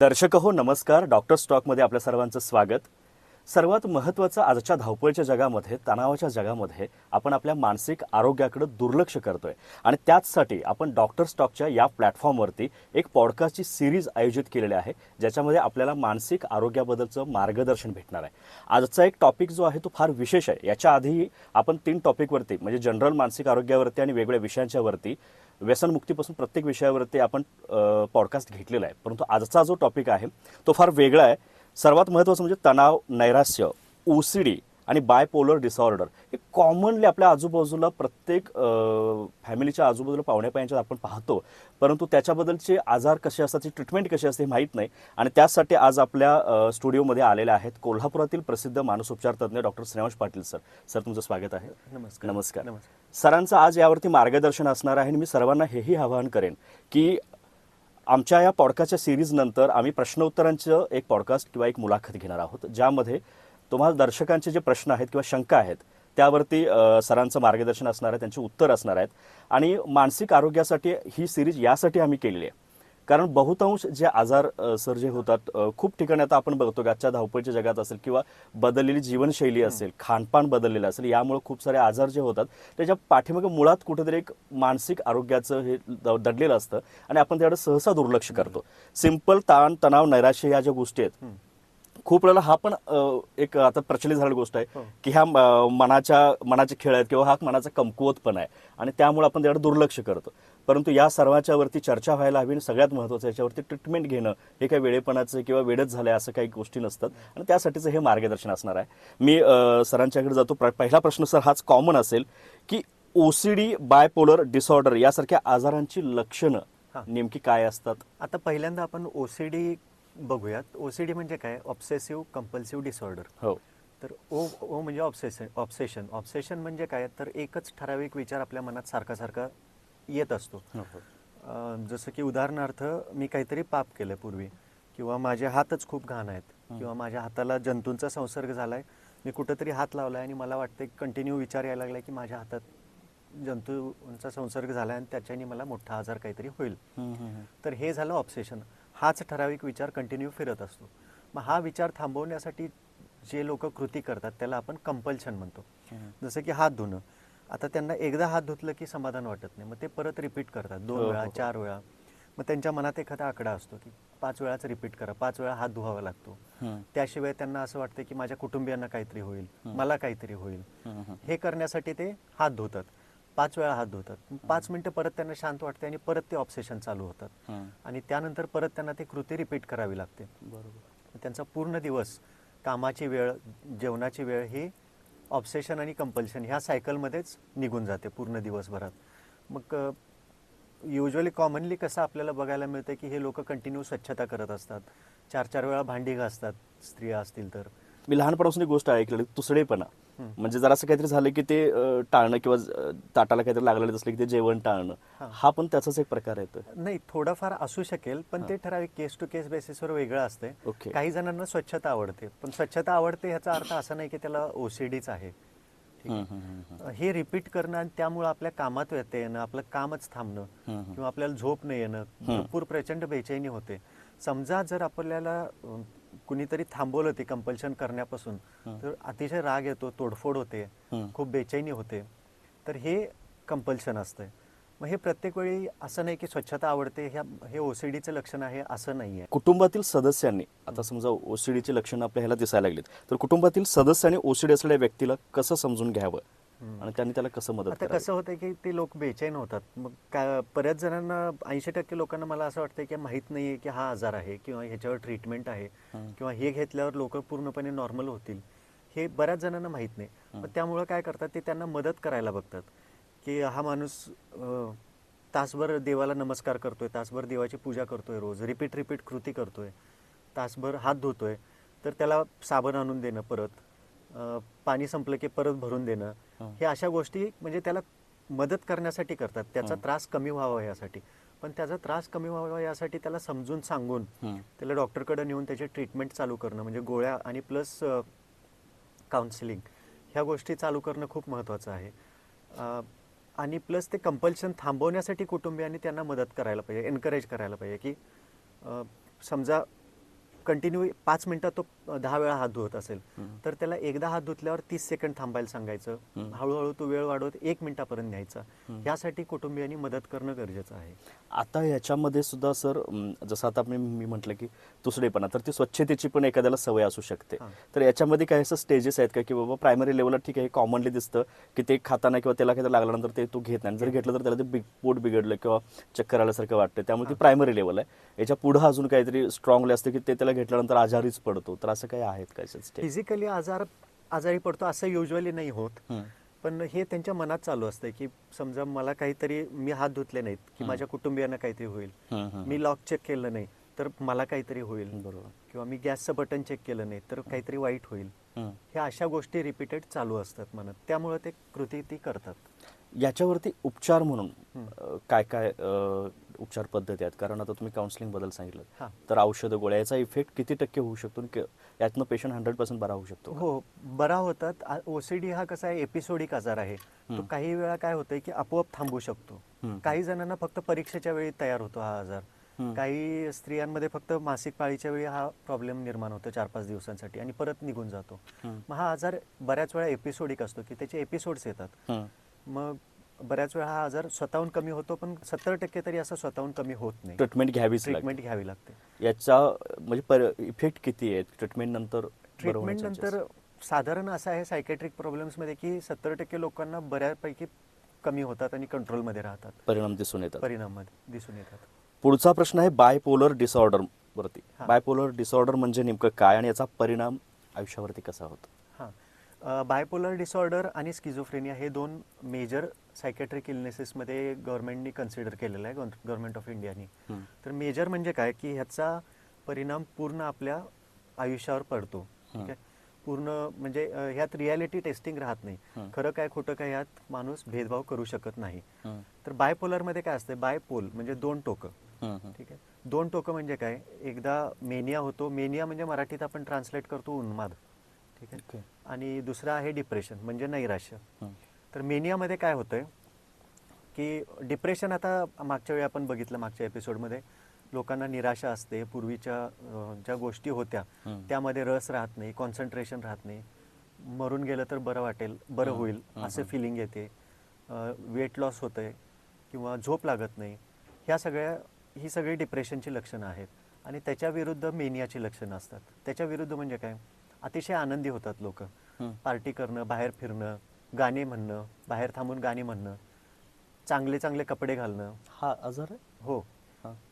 दर्शक हो नमस्कार. डॉक्टर स्टॉकमध्ये आपल्या सर्वांचं स्वागत. सर्वात महत्त्वाचं आजच्या धावपळीच्या जगामध्ये तणावाच्या जगामध्ये आपण आपल्या मानसिक आरोग्याकडे दुर्लक्ष करतोय. आणि त्याचसाठी आपण डॉक्टर स्टॉकच्या या प्लॅटफॉर्मवरती एक पॉडकास्टची सिरीज आयोजित केलेली आहे ज्याच्यामध्ये आपल्याला मानसिक आरोग्याबद्दलचं मार्गदर्शन भेटणार आहे. आजचा एक टॉपिक जो आहे तो फार विशेष आहे. याच्या आधी आपण तीन टॉपिकवरती म्हणजे जनरल मानसिक आरोग्यावरती आणि वेगवेगळ्या विषयांच्यावरती व्यसनमुक्तीपासून प्रत्येक विषयावरती आपण पॉडकास्ट घेतलेला आहे. परंतु आजचा जो टॉपिक आहे तो फार वेगळा आहे. सर्वात महत्त्वाचं म्हणजे तणाव नैराश्य ओसीडी आणि बायपोलर डिसऑर्डर हे कॉमनली आपल्या आजूबाजूला प्रत्येक फॅमिलीच्या आजूबाजूला पाहुण्यापायांच्यात आपण पाहतो. परंतु त्याच्याबद्दलचे आजार कसे असतात ती ट्रीटमेंट कशी असते हे माहीत नाही. आणि त्यासाठी आज आपल्या स्टुडिओमध्ये आलेले आहेत कोल्हापुरातील प्रसिद्ध मानसोपचार तज्ज्ञ doctor Shreyansh Patil sir. Sir तुमचं स्वागत आहे. नमस्कार. नमस्कार. सरांचं आज यावरती मार्गदर्शन असणार आहे आणि मी सर्वांना हेही आवाहन करेन की आमच्या या पॉडकास्टच्या सिरीज नंतर आम्ही प्रश्नोत्तरांचं एक पॉडकास्ट किंवा एक मुलाखत घेणार आहोत ज्यामध्ये तुम्हाला दर्शकांचे जे प्रश्न आहेत किंवा शंका आहेत त्यावरती सरांचं मार्गदर्शन असणार आहे त्यांचे उत्तर असणार आहेत. आणि मानसिक आरोग्यासाठी ही सिरीज यासाठी आम्ही केलेली आहे. कारण बहुतांश जे आजार सर जे होतात खूप ठिकाणी आता आपण बघतो की आजच्या धावपळीच्या जगात असेल किंवा बदललेली जीवनशैली असेल खानपान बदललेलं असेल यामुळे खूप सारे आजार जे होतात त्याच्या पाठीमागे मुळात कुठेतरी एक मानसिक आरोग्याचं हे दडलेलं असतं आणि आपण त्याकडे सहसा दुर्लक्ष करतो. सिंपल ताण तणाव नैराश्य या ज्या गोष्टी आहेत खूप वेळेला हा पण एक आता प्रचलित झालेली गोष्ट आहे हो. की ह्या मनाच्या मनाचे खेळ आहेत किंवा हा मनाचा कमकुवतपणा आहे आणि त्यामुळे आपण त्याकडे दुर्लक्ष करतो परंतु या सर्वाच्या वरती चर्चा व्हायला हवी आणि सगळ्यात महत्त्वाचं याच्यावरती ट्रीटमेंट घेणं हे काही वेळेपणाचं किंवा वेळच झालंय असं काही गोष्टी नसतात आणि त्यासाठीचं हे मार्गदर्शन असणार आहे मी सरांच्याकडे जातो पहिला प्रश्न सर हाच कॉमन असेल की ओसीडी बायपोलर डिसऑर्डर यासारख्या आजारांची लक्षणं. नेमकी काय असतात आता पहिल्यांदा आपण ओसीडी बघूयात. ओसीडी म्हणजे काय? ऑब्सेसिव्ह कंपल्सिव्ह डिसऑर्डर हो. तर ओ ओ म्हणजे ऑब्सेशन ऑब्सेशन ऑब्सेशन म्हणजे काय? तर एकच ठराविक विचार आपल्या मनात सारखा सारखा येत असतो. हो, हो. जसं की उदाहरणार्थ मी काहीतरी पाप केलं पूर्वी किंवा माझे हातच खूप घाण आहेत किंवा माझ्या हाताला जंतूंचा संसर्ग झालाय मी कुठंतरी हात लावलाय आणि मला वाटतं कंटिन्यू विचार यायला लागलाय की माझ्या हातात जंतूंचा संसर्ग झालाय आणि त्याच्याने मला मोठा आजार काहीतरी होईल. तर हे झालं ऑब्सेशन हाच ठराविक विचार कंटिन्यू फिरत असतो. मग हा विचार थांबवण्यासाठी जे लोक कृती करतात त्याला आपण कंपल्शन म्हणतो. जसं की हात धुणं. आता त्यांना एकदा हात धुतलं की समाधान वाटत नाही. मग ते परत रिपीट करतात. दोन हो, वेळा हो. चार वेळा. मग त्यांच्या मनात एखादा आकडा असतो की पाच वेळाच रिपीट करा. पाच वेळा हात धुवावा लागतो. त्याशिवाय त्यांना असं वाटतं की माझ्या कुटुंबियांना काहीतरी होईल. मला काहीतरी होईल. हे करण्यासाठी ते हात धुतात. पाच वेळा हात धुतात. पाच मिनिटं परत त्यांना शांत वाटते आणि परत ते ऑब्सेशन चालू होतात. आणि त्यानंतर परत त्यांना ते कृती रिपीट करावी लागते. बरोबर. त्यांचा पूर्ण दिवस कामाची वेळ जेवणाची वेळ ही ऑब्सेशन आणि कंपल्शन ह्या सायकलमध्येच निघून जाते पूर्ण दिवसभरात. मग युजली कॉमनली कसं आपल्याला बघायला मिळतं की हे लोक कंटिन्यू स्वच्छता करत असतात. चार चार वेळा भांडी घासतात स्त्रिया असतील तर. मी लहानपणापासून एक गोष्ट ऐकलेली तुसडेपणा. म्हणजे जर असं काहीतरी झालं की ते टाळणं किंवा ताटाला काहीतरी लागलेलं असलं की ते जेवण टाळणं हा. पण त्याचाच एक प्रकार येतो नाही थोडाफार असू शकेल पण ते ठराविक केस टू केस बेसिसवर वेगळं असते. काही जणांना स्वच्छता आवडते पण स्वच्छता आवडते ह्याचा अर्थ असा नाही की त्याला ओसीडीच आहे. हे रिपीट करणं आणि त्यामुळं आपल्या कामात व्यत्यय येणं आपलं कामच थांबणं. किंवा आपल्याला झोप न येणं भरपूर प्रचंड बेचैनी होते. समजा जर आपल्याला कुणीतरी थांबवलं ते कंपल्शन करण्यापासून. तर अतिशय राग येतो तोडफोड होते. खूप बेचैनी होते. तर हे कंपल्शन असतंय. मग हे प्रत्येक वेळी असं नाही की स्वच्छता आवडते ह्या हे ओसीडीचं लक्षण आहे असं नाही आहे कुटुंबातील सदस्यांनी आता समजा ओसीडीची लक्षणं आपल्या ह्याला दिसायला लागलीत तर कुटुंबातील सदस्यांनी ओसीडी असलेल्या व्यक्तीला कसं समजून घ्यावं? आणि त्यांनी त्याला कसं मदत आता कसं होतं की ते लोक बेचैन होतात. मग काय बऱ्याच जणांना ऐंशी टक्के लोकांना मला असं वाटतं की माहीत नाहीये की हा आजार आहे किंवा ह्याच्यावर ट्रीटमेंट आहे. किंवा हे घेतल्यावर लोक पूर्णपणे नॉर्मल होतील. हे बऱ्याच जणांना माहीत नाही. मग त्यामुळं काय करतात ते त्यांना मदत करायला बघतात. की हा माणूस तासभर देवाला नमस्कार करतोय तासभर देवाची पूजा करतोय रोज रिपीट रिपीट कृती करतोय तासभर हात धुतोय तर त्याला साबण आणून देणं परत. पाणी संपलं की परत भरून देणं हं. अशा गोष्टी म्हणजे त्याला मदत करण्यासाठी करतात त्याचा. त्रास कमी व्हावा यासाठी पण त्याचा त्रास कमी व्हावा यासाठी त्याला समजून सांगून. त्याला डॉक्टरकडे नेऊन त्याची ट्रीटमेंट चालू करणं म्हणजे गोळ्या आणि प्लस काउन्सिलिंग ह्या गोष्टी चालू करणं खूप महत्त्वाचं आहे आणि प्लस ते कंपल्शन थांबवण्यासाठी कुटुंबियांनी त्यांना मदत करायला पाहिजे एनकरेज करायला पाहिजे की समजा कंटिन्यू पाच मिनिटात तो दहा वेळा हात धुवत असेल. तर त्याला एकदा हात धुतल्यावर तीस सेकंड थांबायला सांगायचं. हळूहळू तो वेळ वाढवत एक मिनिटापर्यंत न्यायचा. यासाठी कुटुंबियांनी मदत करणं गरजेचं आहे. आता याच्यामध्ये सुद्धा सर जसं आता मी मी म्हटलं की तुसडेपणा तर ती स्वच्छतेची पण एखाद्याला सवय असू शकते. तर याच्यामध्ये काही असं स्टेजेस आहेत का की बाबा प्रायमरी लेवलला ठीक आहे कॉमनली दिसतं की ते खाताना किंवा त्याला काही लागल्यानंतर ते तो घेत नाही. जर घेतलं तर त्याला ते बिग पोट बिघडलं किंवा चक्कर आल्यासारखं वाटतं. त्यामुळे ती प्रायमरी लेवल आहे. याच्या पुढं अजून काहीतरी स्ट्रॉंगली असतं की ते त्याला घेतल्यानंतर आजारीच पडतो. तर असं काही आहेत का फिजिकली आजार आजारी पडतो असं युजली नाही होत. पण हे त्यांच्या मनात चालू असतं की समजा मला काहीतरी मी हात धुतले नाहीत की. माझ्या कुटुंबियांना काहीतरी होईल. मी लॉक चेक केलं नाही तर मला काहीतरी होईल. बरोबर. किंवा मी गॅसचं बटन चेक केलं नाही तर काहीतरी वाईट होईल. ह्या अशा गोष्टी रिपीटेड चालू असतात मनात. त्यामुळे ते कृती ती करतात. याच्यावरती उपचार म्हणून काय काय उपचार पद्धती आहेत कारण आता तुम्ही काउन्सिलिंगबद्दल सांगितलं. तर औषधं गोळ्या याचा इफेक्ट किती टक्के होऊ शकतो यातनं पेशंट हंड्रेड पर्सेंट बरा होऊ शकतो हो बरा होतात ओसीडी हा कसा आहे एपिसोडिक आजार आहे तो. काही वेळा काय होतंय की आपोआप थांबू शकतो. काही जणांना फक्त परीक्षेच्या वेळी तयार होतो हा आजार. काही स्त्रियांमध्ये फक्त मासिक पाळीच्या वेळी हा प्रॉब्लेम निर्माण होतो चार पाच दिवसांसाठी आणि परत निघून जातो. मग हा आजार बऱ्याच वेळा एपिसोडिक असतो की त्याचे एपिसोड्स येतात. मग बऱ्याच वेळा हा आजार स्वतःहून कमी होतो पण सत्तर टक्के तरी असं स्वतःहून कमी होत नाही. ट्रीटमेंट घ्यावीच लागते. ट्रीटमेंट घ्यावी लागते. याचा म्हणजे इफेक्ट किती आहे? ट्रीटमेंट नंतर ट्रीटमेंट नंतर? साधारण असं आहे सायकॅट्रिक प्रॉब्लेम्समध्ये की सत्तर टक्के लोकांना बऱ्यापैकी कमी होतात आणि कंट्रोलमध्ये राहतात. परिणाम दिसून येतात. परिणामामध्ये दिसून येतात. पुढचा प्रश्न आहे बायपोलर डिसऑर्डर वरती. बायपोलर डिसऑर्डर म्हणजे नेमकं काय आणि याचा परिणाम आयुष्यावरती कसा होतो? बायपोलर डिसऑर्डर आणि स्किझोफ्रेनिया हे दोन मेजर सायकॅट्रिक इलनेसेसमध्ये गव्हर्नमेंटनी कन्सिडर केलेलं आहे गव्हर्नमेंट ऑफ इंडियानी. तर मेजर म्हणजे काय? की ह्याचा परिणाम पूर्ण आपल्या आयुष्यावर पडतो. ठीक आहे? पूर्ण म्हणजे ह्यात रियालिटी टेस्टिंग राहत नाही. खरं काय खोटं काय ह्यात माणूस भेदभाव करू शकत नाही. तर बायपोलरमध्ये काय असतं बायपोल म्हणजे दोन टोकं. ठीक आहे? दोन टोकं म्हणजे काय? एकदा मेनिया होतो. मेनिया म्हणजे मराठीत आपण ट्रान्सलेट करतो उन्माद. ठीक आहे Okay. आणि दुसरा आहे डिप्रेशन म्हणजे नैराश्य. तर मेनियामध्ये काय होतंय की डिप्रेशन आता मागच्या वेळी आपण बघितलं मागच्या एपिसोडमध्ये लोकांना निराशा असते पूर्वीच्या ज्या गोष्टी होत्या. त्यामध्ये रस राहत नाही कॉन्सन्ट्रेशन राहत नाही मरून गेलं तर बरं वाटेल बरं. होईल. असं फिलिंग येते वेट लॉस होतंय किंवा झोप लागत नाही ह्या सगळ्या ही सगळी डिप्रेशनची लक्षणं आहेत आणि त्याच्या विरुद्ध मेनियाची लक्षणं असतात त्याच्या विरुद्ध म्हणजे काय अतिशय आनंदी होतात लोक. पार्टी करणं बाहेर फिरणं गाणे म्हणणं बाहेर थांबून गाणी म्हणणं चांगले चांगले कपडे घालणं. हा आजार हो.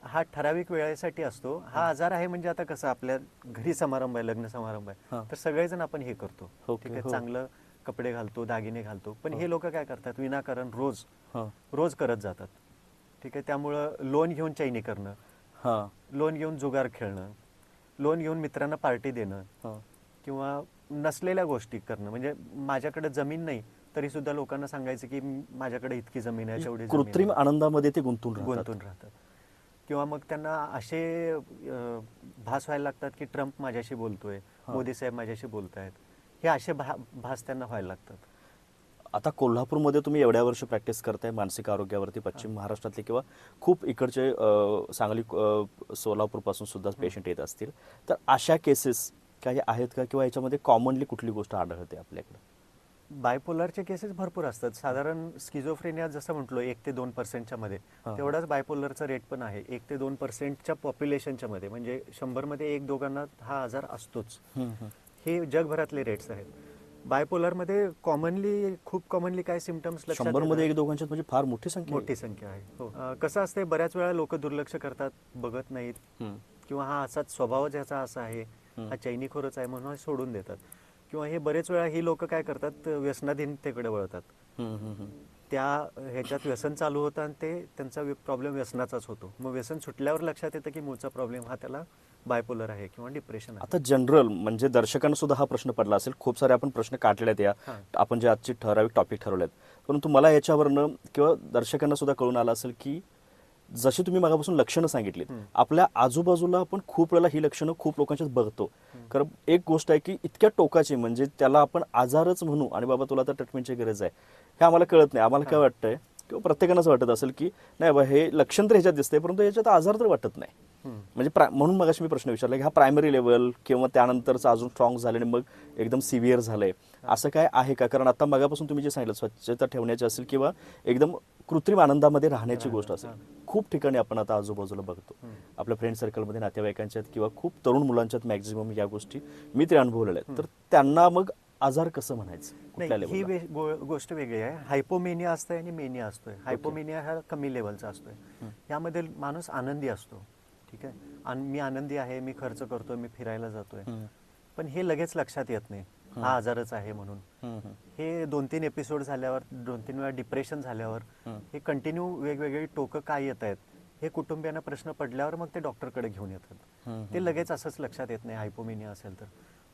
हा. ठराविक वेळेसाठी असतो. हा आजार आहे म्हणजे आता कसं आपल्या घरी समारंभ आहे लग्न समारंभ. आहे. तर सगळेजण आपण हे करतो. ठीक आहे हो. चांगलं कपडे घालतो दागिने घालतो. पण हो. लोक काय करतात? विनाकारण रोज रोज करत जातात. ठीक आहे त्यामुळं लोन घेऊन चैनी करणं लोन घेऊन जुगार खेळणं लोन घेऊन मित्रांना पार्टी देणं किंवा नसलेल्या गोष्टी करणं. म्हणजे माझ्याकडे जमीन नाही तरी सुद्धा लोकांना सांगायचं की माझ्याकडे इतकी जमीन आहे तेवढी कृत्रिम. आनंदामध्ये ते गुंतून गुंतून राहतात. किंवा मग त्यांना असे भास व्हायला लागतात की ट्रम्प माझ्याशी बोलतोय. मोदी साहेब माझ्याशी बोलतायत. हे असे भा भास त्यांना व्हायला लागतात. आता कोल्हापूरमध्ये तुम्ही एवढ्या वर्ष प्रॅक्टिस करताय मानसिक आरोग्यावरती पश्चिम महाराष्ट्रातले किंवा खूप इकडचे सांगली सोलापूरपासून सुद्धा पेशंट येत असतील. तर अशा केसेस काही आहेत का किंवा याच्यामध्ये कॉमनली कुठली गोष्ट आढळते आपल्याकडे? बायपोलरचे केसेस भरपूर असतात. साधारण स्किझोफ्रेनिया जसं म्हटलो एक ते दोन पर्सेंटच्या मध्ये. तेवढाच बायपोलरचा रेट पण आहे. एक ते दोन पर्सेंटच्या पॉप्युलेशनच्या मध्ये. म्हणजे शंभरमध्ये एक दोघांना हा आजार असतोच. हे जगभरातले रेट्स आहेत. बायपोलरमध्ये कॉमनली खूप कॉमनली काय सिमटम्स शंभरमध्ये एक दोघांच्यात म्हणजे फार मोठी संख्या. मोठी संख्या आहे. हो. कसं असते बऱ्याच वेळा लोक दुर्लक्ष करतात बघत नाहीत. किंवा हा असाच स्वभाव ज्याचा असा आहे. हा. चैनीखोरच आहे म्हणून सोडून देतात. किंवा हे बरेच वेळा ही लोक काय करतात व्यसनाधीनतेकडे वळतात. त्या ह्याच्यात व्यसन चालू होतं आणि ते त्यांचा प्रॉब्लेम व्यसनाचाच होतो. मग व्यसन सुटल्यावर लक्षात येतं की मूळचा प्रॉब्लेम हा त्याला बायपोलर आहे किंवा डिप्रेशन आहे. आता जनरल म्हणजे दर्शकांना सुद्धा हा प्रश्न पडला असेल. खूप सारे आपण प्रश्न काढलेले आहेत या. आपण जे आजची ठराविक टॉपिक ठरवले आहेत परंतु मला याच्यावरनं किंवा दर्शकांना सुद्धा कळून आलं असेल की जशी तुम्ही मागापासून लक्षणं सांगितलीत. आपल्या आजूबाजूला आपण खूप वेळेला ही लक्षणं खूप लोकांच्याच बघतो कारण एक गोष्ट आहे की इतक्या टोकाची म्हणजे त्याला आपण आजारच म्हणू आणि बाबा तुला तर ट्रीटमेंटची गरज आहे. हे आम्हाला कळत नाही. आम्हाला काय वाटतंय? किंवा प्रत्येकानंच वाटत असेल की नाही बा हे लक्षण तर ह्याच्यात दिसतंय परंतु याच्यात आजार तर वाटत नाही. म्हणजे प्रा- म्हणून मग मी प्रश्न विचारला की हा प्रायमरी लेवल किंवा त्यानंतरचं अजून स्ट्रॉंग झाले आणि मग एकदम सिव्हिअर झालंय. असं काय आहे का? कारण आता मगापासून तुम्ही जे सांगितलं स्वच्छता ठेवण्याची असेल किंवा एकदम कृत्रिम आनंदामध्ये राहण्याची गोष्ट असेल. खूप ठिकाणी आपण आता आजूबाजूला बघतो. आपल्या फ्रेंड सर्कलमध्ये नातेवाईकांच्यात किंवा खूप तरुण मुलांच्यात मॅक्झिमम या गोष्टी मी ते अनुभवलेल्या आहेत. तर त्यांना मग आजार कसं म्हणायचं? कुठल्या नाही ही लेवलला वे- गो- गोष्ट वेगळी आहे. हायपोमेनिया असतोय आणि मेनिया असतोय. हायपोमेनिया हा कमी लेवलचा असतोय. यामध्ये माणूस आनंदी असतो. ठीक आहे? आणि मी आनंदी आहे मी खर्च करतोय मी फिरायला जातोय. हम्म. पण हे लगेच लक्षात येत नाही. हा. आजारच आहे म्हणून. हम्म, हम्म. हे दोन तीन एपिसोड झाल्यावर दोन तीन वेळा डिप्रेशन झाल्यावर हम्म. हे कंटिन्यू वेगवेगळी टोकं काय येत आहेत हे कुटुंबियांना प्रश्न पडल्यावर मग ते डॉक्टरकडे घेऊन येतात. हम्म, ते लगेच असंच लक्षात येत नाही हायपोमेनिया असेल तर.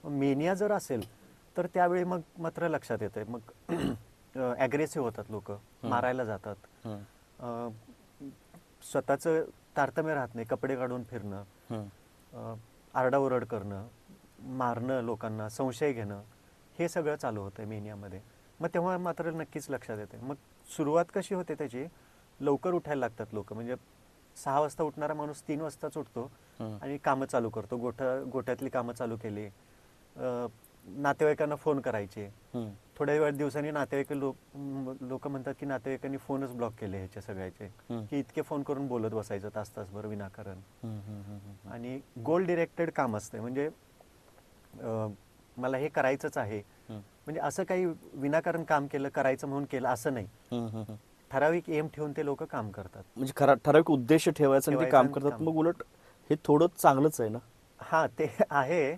मेनिया जर असेल तर त्यावेळी मग मात्र लक्षात येते मग ॲग्रेसिव्ह होतात लोक मारायला जातात. स्वतःचं तारतम्य राहत नाही कपडे काढून फिरणं आरडाओरड करणं मारणं लोकांना संशय घेणं हे सगळं चालू होतं मेनियामध्ये मग तेव्हा मात्र नक्कीच लक्षात येते मग सुरुवात कशी होते त्याची? लवकर उठायला लागतात लोक. म्हणजे सहा वाजता उठणारा माणूस तीन वाजताच उठतो. आणि कामं चालू करतो. गोठा गोठ्यातली कामं चालू केली. नातेवाईकांना फोन करायचे. थोड्या वेळ दिवसांनी नातेवाईक लोक लोक म्हणतात की नातेवाईकांनी फोनच ब्लॉक केले ह्याच्या सगळ्याचे. की इतके फोन करून बोलत बसायचं तास तासभर विनाकारण. आणि गोल डिरेक्टेड काम असते म्हणजे मला हे करायचंच आहे. म्हणजे असं काही विनाकारण काम केलं करायचं म्हणून केलं असं नाही. ठराविक एम ठेवून ते लोक काम करतात म्हणजे ठराविक उद्देश ठेवायचा काम करतात. मग उलट हे थोडं चांगलंच आहे ना हा ते आहे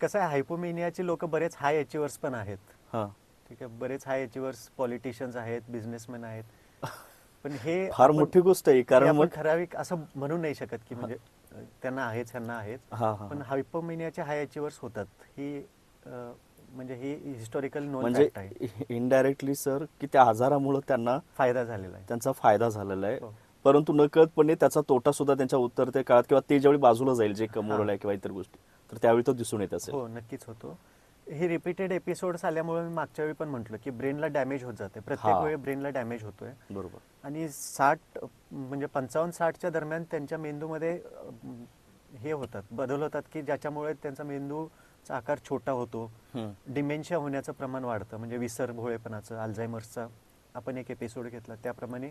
कसं आहे हायपोमेनियाची लोक बरेच हाय अचिव्हर्स पण आहेत. हा. ठीक आहे बरेच हाय अचिव्हर्स पॉलिटिशियन्स आहेत बिझनेसमॅन आहेत. पण हे फार मोठी गोष्ट आहे कारण ठराविक असं म्हणू नाही शकत की म्हणजे त्यांना आहेत ह्यांना आहेत. हा पण हायपोमेनियाचे हाय अचिव्हर्स होतात. ही म्हणजे ही हिस्टॉरिकल म्हणजे आहे. इनडायरेक्टली सर की त्या आजारामुळे त्यांना फायदा झालेला आहे. त्यांचा फायदा झालेला आहे. हो. परंतु न कळतपणे त्याचा तोटा सुद्धा त्यांच्या उतरत्या काळात किंवा ते ज्यावेळी बाजूला जाईल जे कमवलं हा. आहे किंवा इतर गोष्टी. तर त्यावेळी तो दिसून येत असेल. हो नक्कीच होतो. हे रिपीटेड एपिसोड्स आल्यामुळे मी मागच्या वेळी पण म्हटलं की ब्रेनला डॅमेज होत जाते. प्रत्येक हा. वेळी ब्रेनला डॅमेज होतोय. बरोबर. आणि साठ म्हणजे पंचावन्न साठच्या दरम्यान त्यांच्या मेंदूमध्ये अं, हे होतात बदल होतात की ज्याच्यामुळे त्यांचा मेंदूचा आकार छोटा होतो. डिमेन्शिया होण्याचं प्रमाण वाढतं म्हणजे विसर भोळेपणाचं अल्झायमर्सचा आपण एक एपिसोड घेतला. त्याप्रमाणे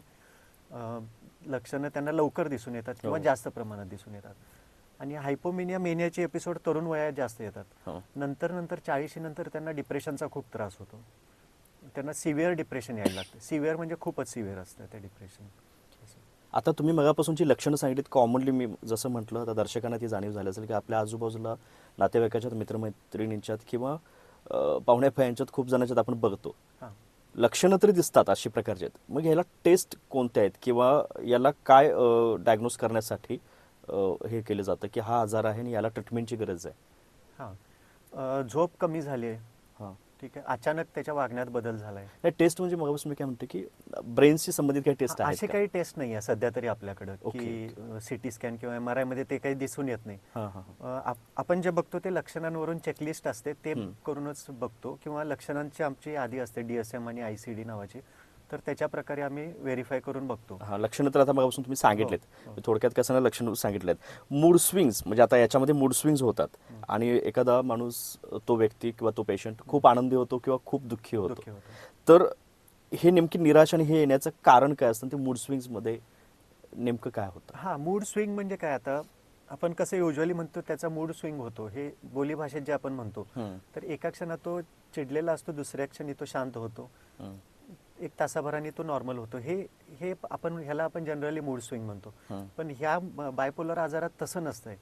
अं, लक्षणं त्यांना लवकर दिसून येतात किंवा हो. जास्त प्रमाणात दिसून येतात. आणि हायपोमिनिया मेनियाचे एपिसोड तरुण वयात जास्त येतात. हो. नंतर नंतर चाळीशी नंतर त्यांना डिप्रेशनचा खूप त्रास होतो. त्यांना सिव्हिअर डिप्रेशन यायला लागतं. सिव्हिअर म्हणजे खूपच सिव्हिअर असतं ते डिप्रेशन आता तुम्ही मगापासूनची लक्षणं सांगितलीत. कॉमनली मी जसं म्हटलं आता दर्शकांना ती जाणीव झाली असेल की आपल्या आजूबाजूला नातेवाईकाच्यात मित्रमैत्रिणींच्यात किंवा पाहुण्या यांच्यात खूप जणांच्यात आपण बघतो. लक्षणं तरी दिसतात अशी प्रकारचे आहेत. मग याला टेस्ट कोणत्या आहेत? किंवा याला काय डायग्नोस करण्यासाठी हे केलं जातं की हा आजार आहे आणि याला ट्रीटमेंटची गरज आहे. हां. झोप कमी झाली आहे. हां. ठीक आहे. अचानक त्याच्या वागण्यात बदल झालाय. नाही टेस्ट म्हणजे मग मी काय म्हणतो की ब्रेनशी संबंधित काही टेस्ट आहेत असे? काही टेस्ट नाही आहे सध्या तरी आपल्याकडं की सिटी स्कॅन किंवा एम आर आयमध्ये ते काही दिसून येत नाही. आपण जे बघतो ते लक्षणांवरून चेकलिस्ट असते. ते. करूनच बघतो किंवा लक्षणांची आमची यादी असते. डीएसएम आणि आयसीडी नावाची. तर त्याच्या प्रकारे आम्ही व्हेरीफाय करून बघतो. हा लक्षणं तर आता मगापासून तुम्ही सांगितलेत. हो, थोडक्यात कसं ना लक्षणं सांगितलेत. मूड स्विंग्स म्हणजे आता याच्यामध्ये मूड स्विंग्स होतात. आणि एखादा माणूस तो व्यक्ती किंवा तो पेशंट खूप आनंदी होतो किंवा खूप दुःखी होतो. तर हे नेमकी निराश आणि हे येण्याचं कारण काय असतं? ते मूड स्विंग्समध्ये नेमकं काय होतं? हा मूड स्विंग म्हणजे काय? आता आपण कसं युजली म्हणतो त्याचा मूड स्विंग होतो. हे बोलीभाषेत जे आपण म्हणतो. तर एका क्षणात तो चिडलेला असतो दुसऱ्या क्षणी तो शांत होतो. एक तासाभराने तो नॉर्मल होतो. हे हे आपण ह्याला आपण जनरली मूड स्विंग म्हणतो. पण ह्या बायपोलर आजारात तसं नसतंय.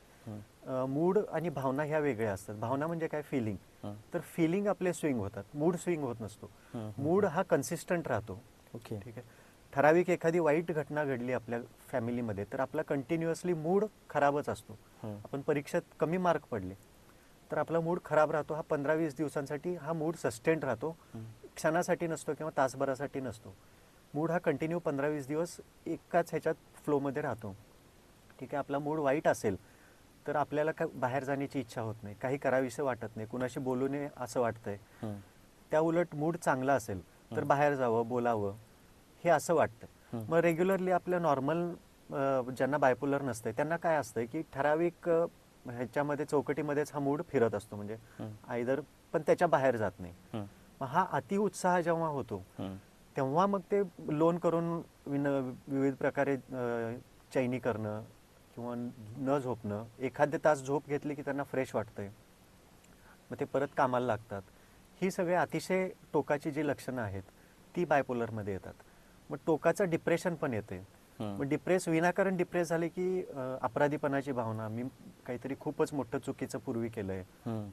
मूड आणि भावना ह्या वेगळ्या असतात. भावना म्हणजे काय? फिलिंग. तर फिलिंग आपले स्विंग होतात. मूड स्विंग होत नसतो. मूड हा. कन्सिस्टंट राहतो. ओके. ठीक आहे? ठराविक एखादी वाईट घटना घडली आपल्या फॅमिलीमध्ये तर आपला कंटिन्युअसली मूड खराबच असतो. आपण परीक्षेत कमी मार्क पडले. तर आपला मूड खराब राहतो हा पंधरा वीस दिवसांसाठी हा मूड सस्टेंट राहतो. क्षणासाठी नसतो किंवा तासभरासाठी नसतो. मूड हा कंटिन्यू पंधरा वीस दिवस एकाच ह्याच्यात फ्लोमध्ये राहतो. ठीक आहे आपला मूड वाईट असेल तर आपल्याला का बाहेर जाण्याची इच्छा होत नाही काही करावीसं वाटत नाही कुणाशी बोलू नये असं वाटतंय. त्या उलट मूड चांगला असेल तर बाहेर जावं बोलावं हे असं वाटतं. मग रेग्युलरली आपलं नॉर्मल ज्यांना बायपोलर नसतंय त्यांना काय असतंय की ठराविक ह्याच्यामध्ये चौकटीमध्येच हा मूड फिरत असतो म्हणजे. आयदर पण त्याच्या बाहेर जात नाही. मग हा अति उत्साह जेव्हा होतो तेव्हा मग ते लोन करून विन विविध प्रकारे चैनी करणं किंवा न झोपणं एखादे तास झोप घेतली की त्यांना फ्रेश वाटतंय. मग ते परत कामाला लागतात. ही सगळे अतिशय टोकाची जी लक्षणं आहेत ती बायपोलरमध्ये येतात. मग टोकाचं डिप्रेशन पण येते. मग डिप्रेस विनाकारण डिप्रेस झाले की अपराधीपणाची भावना. मी काहीतरी खूपच मोठं चुकीचं पूर्वी केलंय.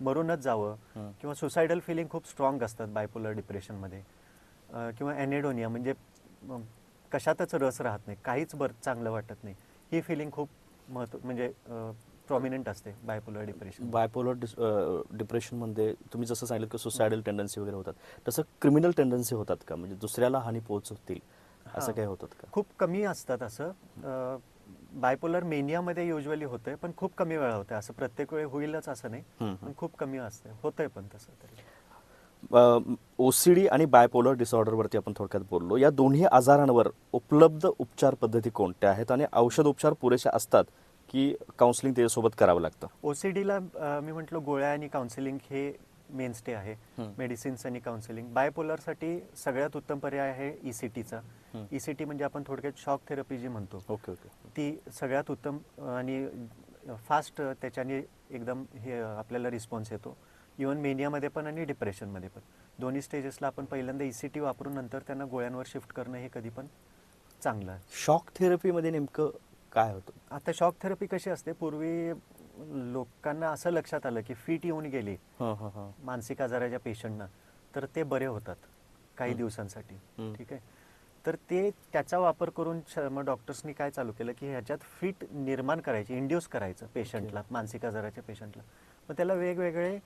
मरूनच जावं. किंवा सुसायडल फिलिंग खूप स्ट्रॉंग असतात बायपोलर डिप्रेशनमध्ये अं, किंवा ॲनेडोनिया म्हणजे कशातच रस राहत नाही. काहीच बरं चांगलं वाटत नाही. ही फिलिंग खूप महत्त्व म्हणजे प्रॉमिनंट असते बायपोलर डिप्रेशन बायपोलर डिस डिप्रेशनमध्ये तुम्ही जसं सांगितलं की सुसायडल टेंडन्सी वगैरे होतात. तसं क्रिमिनल टेंडन्सी होतात का? म्हणजे दुसऱ्याला हानी पोहोचवतील. असं हां. काय होतात का? खूप कमी असतात असं. बायपोलर मेनियामध्ये युजली होतंय पण खूप कमी वेळा होतं असं प्रत्येक वेळी होईलच असं नाही पण खूप कमी असते होतंय पण तसं तरी. ओसीडी आणि बायपोलर डिसऑर्डरवरती आपण थोडक्यात बोललो. या दोन्ही आजारांवर उपलब्ध उपचार पद्धती कोणत्या आहेत? आणि औषध उपचार पुरेसे असतात की काउन्सिलिंग त्याच्यासोबत करावं लागतं? ओसीडीला मी म्हटलं गोळ्या आणि काउन्सिलिंग हे मेन स्टे आहे. मेडिसिन्स आणि काउन्सिलिंग बायपोलरसाठी सगळ्यात उत्तम पर्याय आहे E ईसीटीचा हं. ईसीटी म्हणजे आपण थोडक्यात शॉक थेरपी जी म्हणतो. Okay okay. ती सगळ्यात उत्तम आणि फास्ट त्याच्याने एकदम हे आपल्याला रिस्पॉन्स येतो. इवन मेनियामध्ये पण आणि डिप्रेशनमध्ये पण. दोन्ही स्टेजेसला आपण पहिल्यांदा ईसीटी वापरून नंतर त्यांना गोळ्यांवर शिफ्ट करणं हे कधी पण चांगलं आहे. शॉक थेरपीमध्ये नेमकं काय होतं? आता शॉक थेरपी कशी असते? पूर्वी लोकांना असं लक्षात आलं की फिट येऊन गेली मानसिक आजाराच्या पेशंटना तर ते बरे होतात काही. दिवसांसाठी. ठीक आहे? तर ते त्याचा वापर करून मग डॉक्टर्सनी काय चालू केलं की ह्याच्यात फिट निर्माण करायची इंड्यूस करायचं पेशंटला मानसिक आजाराच्या पेशंटला मग त्याला वेगवेगळे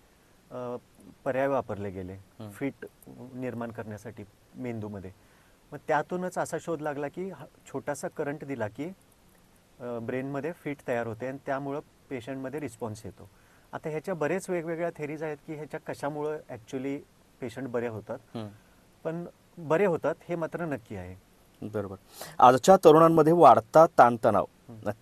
पर्याय वापरले गेले. फिट निर्माण करण्यासाठी मेंदूमध्ये. मग त्यातूनच असा शोध लागला की छोटासा करंट दिला की ब्रेनमध्ये फिट तयार होते आणि त्यामुळं पेशंटमध्ये रिस्पॉन्स येतो. आता ह्याच्या बरेच वेगवेगळ्या थेरीज आहेत की ह्याच्या कशामुळं ॲक्च्युली पेशंट बरे होतात. पण बरे होतात हे मात्र नक्की आहे. बरोबर. आजच्या तरुणांमध्ये वाढता ताणतणाव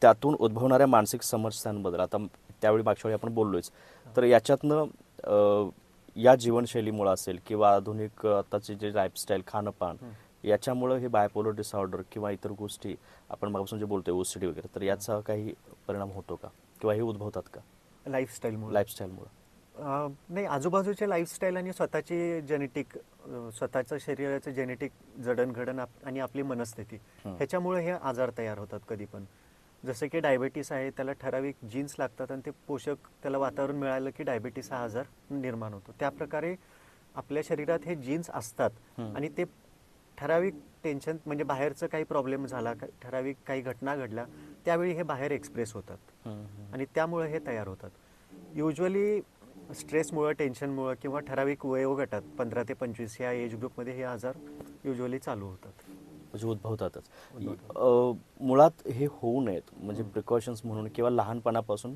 त्यातून उद्भवणाऱ्या मानसिक समस्यांबद्दल आता त्यावेळी मागच्या वेळी आपण बोललोच तर याच्यातनं या जीवनशैलीमुळे असेल किंवा आधुनिक आताचे जे लाईफस्टाईल खाणंपान हं. याच्यामुळं हे बायपोलर डिसऑर्डर किंवा इतर गोष्टी आपण मागापासून जे बोलतोय ओसीडी वगैरे तर याचा काही परिणाम होतो का? किंवा हे उद्भवतात का? लाईफस्टाईलमुळे लाईफस्टाईलमुळे नाही आजूबाजूचे लाईफस्टाईल आणि स्वतःची जेनेटिक स्वतःचं शरीराचं जेनेटिक जडणघडण आणि आपली मनस्थिती. ह्याच्यामुळे हे आजार तयार होतात कधी पण. जसं की डायबेटीस आहे त्याला ठराविक जीन्स लागतात आणि ते पोषक त्याला वातावरण मिळालं की डायबेटीस हा आजार निर्माण होतो. त्या प्रकारे आपल्या शरीरात हे जीन्स असतात. आणि ते ठराविक टेन्शन म्हणजे बाहेरचं काही प्रॉब्लेम झाला ठराविक काही घटना घडल्या त्यावेळी हे बाहेर एक्सप्रेस होतात. आणि त्यामुळे हे तयार होतात. युजली स्ट्रेसमुळं टेन्शनमुळं किंवा ठराविक वयोगटात पंधरा ते पंचवीस या एज ग्रुपमध्ये हे आजार युजली चालू होतात. म्हणजे उद्भवतातच. मुळात हे होऊ नयेत. म्हणजे प्रिकॉशन्स म्हणून किंवा लहानपणापासून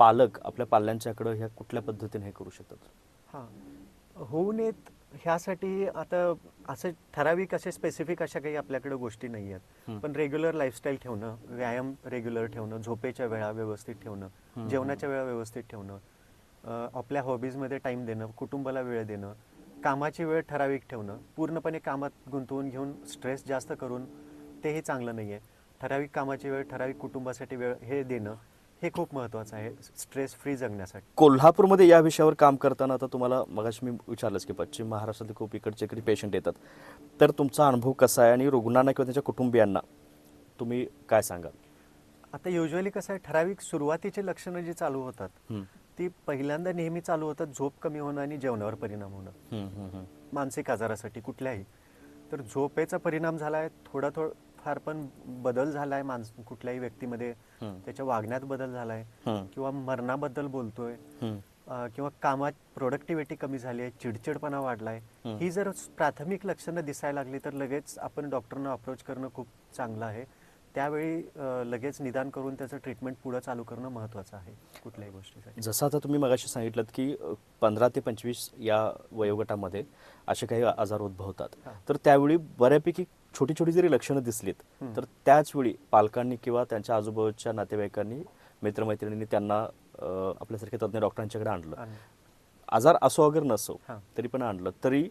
पालक आपल्या पाल्यांच्याकडे ह्या कुठल्या पद्धतीने हे करू शकतात? हां. होऊ नयेत ह्यासाठी आता असं ठराविक असे स्पेसिफिक अशा काही आपल्याकडे गोष्टी नाही आहेत. पण रेग्युलर लाईफस्टाईल ठेवणं व्यायाम रेग्युलर ठेवणं झोपेच्या वेळा व्यवस्थित ठेवणं. जेवणाच्या वेळा व्यवस्थित ठेवणं आपल्या हॉबीजमध्ये टाईम देणं कुटुंबाला वेळ देणं कामाची वेळ ठराविक ठेवणं पूर्णपणे कामात गुंतवून घेऊन स्ट्रेस जास्त करून तेही चांगलं नाही आहे ठराविक कामाची वेळ ठराविक कुटुंबासाठी वेळ हे देणं हे खूप महत्त्वाचं आहे स्ट्रेस फ्री जगण्यासाठी. कोल्हापूरमध्ये या विषयावर काम करताना आता तुम्हाला मगाशी मी विचारलंच की पश्चिम महाराष्ट्रातले खूप इकडचे इकडे पेशंट येतात. तर तुमचा अनुभव कसा आहे आणि रुग्णांना किंवा त्यांच्या कुटुंबियांना तुम्ही काय सांगाल? आता युजली कसं आहे ठराविक सुरुवातीची लक्षणं जी चालू होतात. ती पहिल्यांदा नेहमी चालू होतात झोप कमी होणं आणि जेवणावर परिणाम होणं. मानसिक आजारासाठी कुठल्याही तर झोपेचा परिणाम झाला आहे थोडा थोडा फार पण बदल झाला आहे माणस कुठल्याही व्यक्तीमध्ये. त्याच्या वागण्यात बदल झाला आहे हं. किंवा मरणाबद्दल बोलतोय किंवा कामात प्रोडक्टिव्हिटी कमी झाली आहे चिडचिडपणा वाढला आहे हं. ही जर प्राथमिक लक्षणं दिसायला लागली तर लगेच आपण डॉक्टरना अप्रोच करणं खूप चांगलं आहे त्यावेळी लगेच निदान करून त्याचं ट्रीटमेंट पुढं चालू करणं महत्त्वाचं आहे कुठल्याही गोष्टीसाठी जसं आता तुम्ही मगाशी सांगितलं की पंधरा ते पंचवीस या वयोगटामध्ये असे काही आजार उद्भवतात. तर त्यावेळी बऱ्यापैकी छोटी छोटी जरी लक्षणं दिसलीत. तर त्याच वेळी पालकांनी किंवा त्यांच्या आजूबाजूच्या नातेवाईकांनी मित्रमैत्रिणींनी त्यांना अं, आपल्यासारख्या तज्ज्ञ डॉक्टरांच्याकडे आणलं आणि- आजार असो अगर नसो. तरी पण आणलं तरी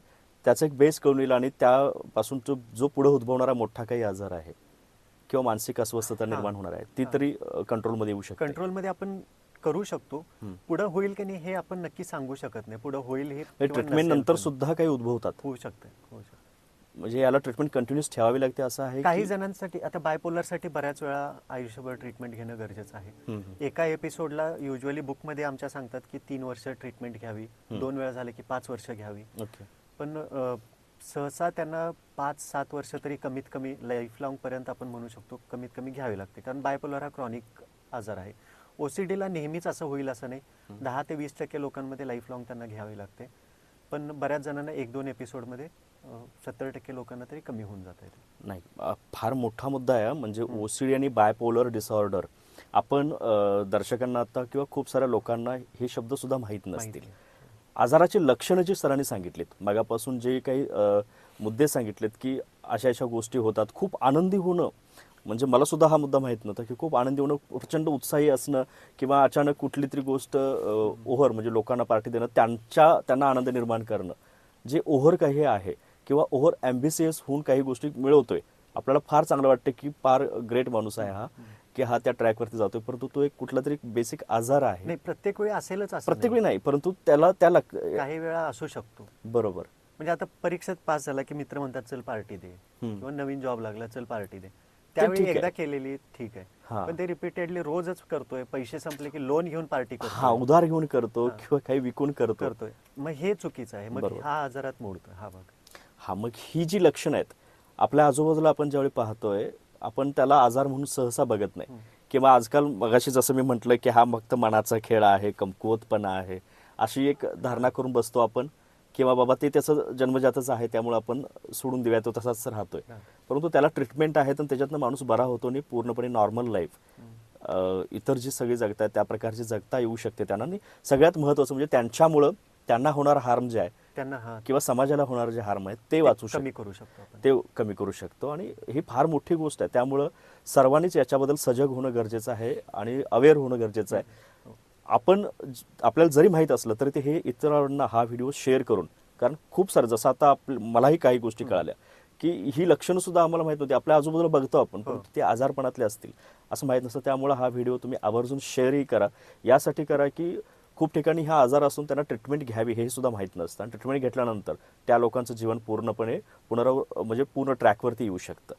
त्याचा एक बेस कळून येईल आणि त्यापासून जो जो पुढे उद्भवणारा मोठा काही आजार आहे किंवा मानसिक अस्वस्थता. निर्माण होणार आहे ती. तरी कंट्रोलमध्ये येऊ शकते कंट्रोलमध्ये आपण करू शकतो. पुढे होईल की नाही हे आपण नक्की सांगू शकत नाही पुढे होईल हे ट्रीटमेंट नंतर. सुद्धा काही उद्भवतात होऊ शकतं होऊ शकतं म्हणजे याला ट्रीटमेंट कंटिन्युअस ठेवावी लागते असं आहे काही जणांसाठी आता बायपोलरसाठी बऱ्याच वेळा आयुष्यभर ट्रीटमेंट घेणं गरजेचं आहे. एका एपिसोडला युजली बुकमध्ये आमच्या सांगतात की तीन वर्ष ट्रीटमेंट घ्यावी दोन वेळा झाले की पाच वर्ष घ्यावी पण सहसा त्यांना पाच सात वर्ष तरी कमीत कमी लाईफ लॉंग पर्यंत आपण म्हणू शकतो कमीत कमी घ्यावी लागते. कारण बायपोलर हा क्रॉनिक आजार आहे. ओसीडीला नेहमीच असं होईल असं नाही. दहा ते वीस टक्के लोकांमध्ये लाईफ लॉंग त्यांना घ्यावी लागते. पण बऱ्याच जणांना एक दोन एपिसोडमध्ये सत्तर टक्के लोकांना तरी कमी होऊन जात आहे नाही फार मोठा मुद्दा आहे. म्हणजे ओसीडी आणि बायपोलर डिसऑर्डर आपण दर्शकांना आता किंवा खूप साऱ्या लोकांना हे शब्द सुद्धा माहीत नसतील. आजाराची लक्षणं जी सरांनी सांगितलीत मगापासून जे काही मुद्दे सांगितलेत की अशा अशा गोष्टी होतात खूप आनंदी होणं म्हणजे मला सुद्धा हा मुद्दा माहीत नव्हता की खूप आनंदी होणं प्रचंड उत्साही असणं किंवा अचानक कुठली तरी गोष्ट ओव्हर म्हणजे लोकांना पार्टी देणं त्यांच्या त्यांना आनंद निर्माण करणं जे ओव्हर काही आहे किंवा ओव्हर ॲम्बिसियस होऊन काही गोष्टी मिळवतोय आपल्याला फार चांगलं वाटतं की फार ग्रेट माणूस आहे हा. की हा त्या ट्रॅकवरती जातोय. परंतु तो एक कुठला तरी बेसिक आजार आहे. नाही प्रत्येक वेळी असेलच असं प्रत्येक वेळी नाही. परंतु त्याला त्याला काही वेळा असू शकतो. बरोबर. म्हणजे आता परीक्षेत पास झाला की मित्र म्हणतात चल पार्टी दे. हम्म. किंवा नवीन जॉब लागला चल पार्टी दे. त्यावेळी ठीक आहे. एकदा केलेली ठीक हा. आहे पण ते रिपीटेडली रोजच करतोय. पैसे संपले की लोन घेऊन पार्टी हा उधार घेऊन करतो हा. किंवा काही विकून करतो. करतोय. मग हे चुकीचं आहे. मग बरोबर. हा आजारात मोडतोय. हा भाग हा मग ही जी लक्षणं आहेत आपल्या आजूबाजूला आपण ज्यावेळी पाहतोय आपण त्याला आजार म्हणून सहसा बघत नाही. किंवा आजकाल मगाशी जसं मी म्हटलं की हा फक्त मनाचा खेळ आहे कमकुवतपणा आहे अशी एक धारणा करून बसतो आपण. किंवा बाबा ते त्याचं जन्मजातच आहे त्यामुळे आपण सोडून देऊया तो तसाच राहतोय. परंतु त्याला ट्रीटमेंट आहे तर त्याच्यातनं माणूस बरा होतो आणि पूर्णपणे नॉर्मल लाईफ. इतर जी सगळी जगतात त्या प्रकारची जगता येऊ शकते त्यांना. आणि सगळ्यात महत्वाचं म्हणजे त्यांच्यामुळं त्यांना होणार हार्म जे आहे त्यांना हा. किंवा समाजाला होणार जे हार्म आहेत ते वाचू शकतो. कमी करू शकतो आपण. ते कमी करू शकतो. आणि ही फार मोठी गोष्ट आहे. त्यामुळं सर्वांनीच याच्याबद्दल सजग होणं गरजेचं आहे आणि अवेअर होणं गरजेचं आहे. आपण ज- आपल्याला जरी माहीत असलं तरी ते हे इतरांना हा व्हिडिओ शेअर करून कारण खूप सारं जसं आता आप मलाही काही गोष्टी कळाल्या की ही लक्षणं सुद्धा आम्हाला माहीत नव्हती. आपल्या आजूबाजूला बघतो आपण पण ते आजारपणातले असतील असं माहीत नसतं. त्यामुळे हा व्हिडिओ तुम्ही आवर्जून शेअरही करा. यासाठी करा की खूप ठिकाणी हा आजार असून त्यांना ट्रीटमेंट घ्यावी हे सुद्धा माहीत नसतं. आणि ट्रीटमेंट घेतल्यानंतर त्या लोकांचं जीवन पूर्णपणे पुनराव म्हणजे पूर्ण ट्रॅकवरती येऊ शकतं.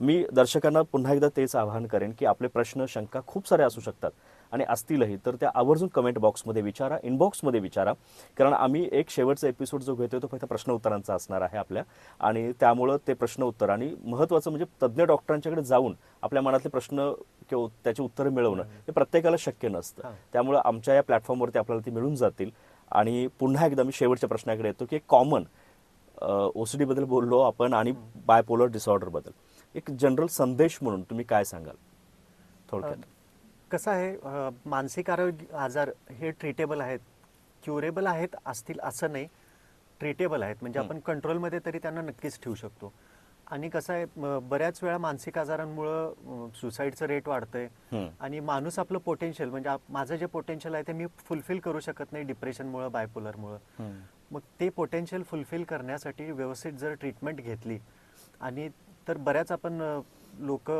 मी दर्शकांना पुन्हा एकदा तेच आवाहन करेन की आपले प्रश्न शंका खूप सारे असू शकतात आणि असतीलही तर त्या आवर्जून कमेंट बॉक्समध्ये विचारा इनबॉक्समध्ये विचारा. कारण आम्ही एक शेवटचा एपिसोड जो घेतोय तो फक्त प्रश्न उत्तरांचा असणार आहे आपल्या. आणि त्यामुळं ते प्रश्न उत्तर आणि महत्त्वाचं म्हणजे तज्ज्ञ डॉक्टरांच्याकडे जाऊन आपल्या मनातले प्रश्न किंवा त्याची उत्तरं मिळवणं हे प्रत्येकाला शक्य नसतं. त्यामुळं आमच्या या प्लॅटफॉर्मवरती आपल्याला ती मिळून जातील. आणि पुन्हा एकदा मी शेवटच्या प्रश्नाकडे येतो की कॉमन ओसीडी बद्दल बोललो आपण आणि बायपोलर डिसऑर्डरबद्दल. एक जनरल संदेश म्हणून तुम्ही काय सांगाल? थोडक्यात. कसं आहे मानसिक आरोग्य आजार हे ट्रीटेबल आहेत. क्युरेबल आहेत असतील असं नाही. ट्रीटेबल आहेत. म्हणजे आपण कंट्रोलमध्ये तरी त्यांना नक्कीच ठेवू शकतो. आणि कसं आहे बऱ्याच वेळा मानसिक आजारांमुळं सुसाईडचं रेट वाढतंय. आणि माणूस आपलं पोटेन्शियल म्हणजे माझं जे पोटेन्शियल आहे ते मी फुलफिल करू शकत नाही डिप्रेशनमुळं बायपोलरमुळं. मग ते पोटेन्शियल फुलफिल करण्यासाठी व्यवस्थित जर ट्रीटमेंट घेतली आणि तर बऱ्याच आपण लोक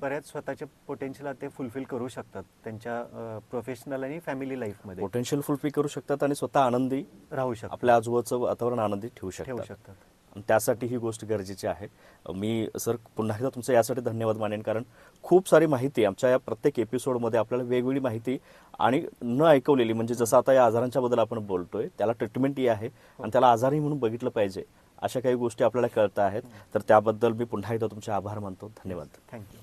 बऱ्याच स्वतःचे पोटेन्शियल ते फुलफिल करू शकतात त्यांच्या प्रोफेशनल आणि फॅमिली लाईफमध्ये पोटेन्शियल फुलफिल करू शकतात आणि स्वतः आनंदी राहू शकतात. आपल्या आजूबाजूचं वातावरण आनंदी ठेवू ठेवू शकतात. त्यासाठी ही गोष्ट गरजेची आहे. मी सर पुन्हा एकदा तुमचं यासाठी धन्यवाद मानेन कारण खूप सारी माहिती आमच्या या प्रत्येक एपिसोडमध्ये आपल्याला वेगवेगळी माहिती आणि न ऐकवलेली म्हणजे जसं आता या आजारांच्या बद्दल आपण बोलतोय त्याला ट्रीटमेंटही आहे आणि त्याला आजारही म्हणून बघितलं पाहिजे अशा काही गोष्टी आपल्याला कळत आहेत. तर त्याबद्दल मी पुन्हा एकदा तुमचे आभार मानतो. धन्यवाद. थँक्यू